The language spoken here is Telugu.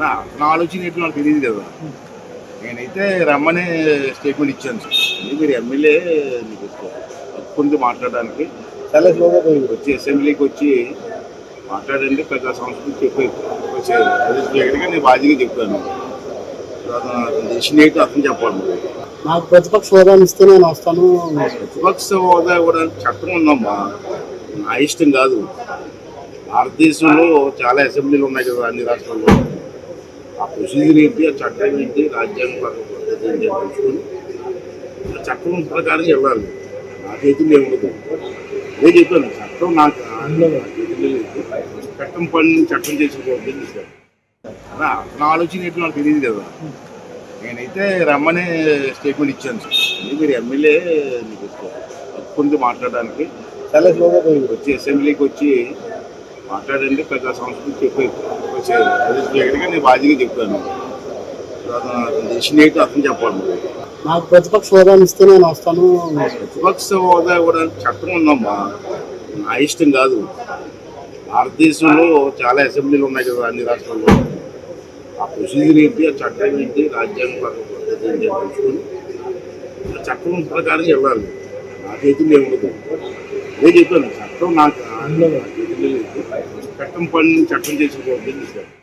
నా ఆలోచన ఏంటో నాకు తెలియదు కదా. నేనైతే రమ్మని స్టేట్మెంట్ ఇచ్చాను. సార్ మీరు ఎమ్మెల్యే మీకు మాట్లాడడానికి? చాలా స్లోగా వచ్చి అసెంబ్లీకి వచ్చి మాట్లాడండి ప్రజా సంస్కృతి చెప్పి దగ్గరగా నేను బాధ్యతగా చెప్పాను. అయితే అర్థం చెప్పాలి. నాకు ప్రతిపక్ష హోదాని ఇస్తే నేను వస్తాను. ప్రతిపక్ష హోదా కూడా చట్టం ఉందమ్మా. నా ఇష్టం కాదు. భారతదేశంలో చాలా అసెంబ్లీలు ఉన్నాయి కదా అన్ని రాష్ట్రాల్లో. ఆ ప్రొసీజర్ ఏంటి ఆ చట్టం ఏంటి రాజ్యాంగ పద్ధతి ఏంటి అని తెలుసుకొని ఆ చట్టం ప్రకారం వెళ్ళాలి. నా చేతుల్లో ఏముండదు అదే చెప్పాను చట్టం నాకు చేతుల్లో లేదు చట్టం పని చట్టం చేసుకోవద్దని చెప్పాను. అలా నా ఆలోచన ఏంటో నాకు తెలియదు కదా. నేనైతే రమ్మనే స్టేట్మెంట్ ఇచ్చాను. సార్ మీరు ఎమ్మెల్యే మీకు హక్కుంది మాట్లాడడానికి. వచ్చి అసెంబ్లీకి వచ్చి మాట్లాడండి ప్రజా సంస్కృతి చెప్పి దగ్గరగా నేను బాధ్యతగా చెప్పాను. అయితే అర్థం చెప్పాలి. నాకు ప్రతిపక్ష హోదాని ఇస్తే నేను వస్తాను. ప్రతిపక్ష హోదా కూడా చట్టం ఉందమ్మా. నా ఇష్టం కాదు. భారతదేశంలో చాలా అసెంబ్లీలు ఉన్నాయి కదా అన్ని రాష్ట్రాల్లో. ఆ ప్రొసీజర్ ఏంటి ఆ చట్టం ఏంటి రాజ్యాంగ పద్ధతి ఏంటి అని తెలుసుకొని ఆ చట్టం ప్రకారం వెళ్ళాలి. నా చేతుల్లో ఏముండదు అదే చెప్పాను చట్టం నాకు చట్టం పని చట్టం చేసుకోవద్దని చెప్పాను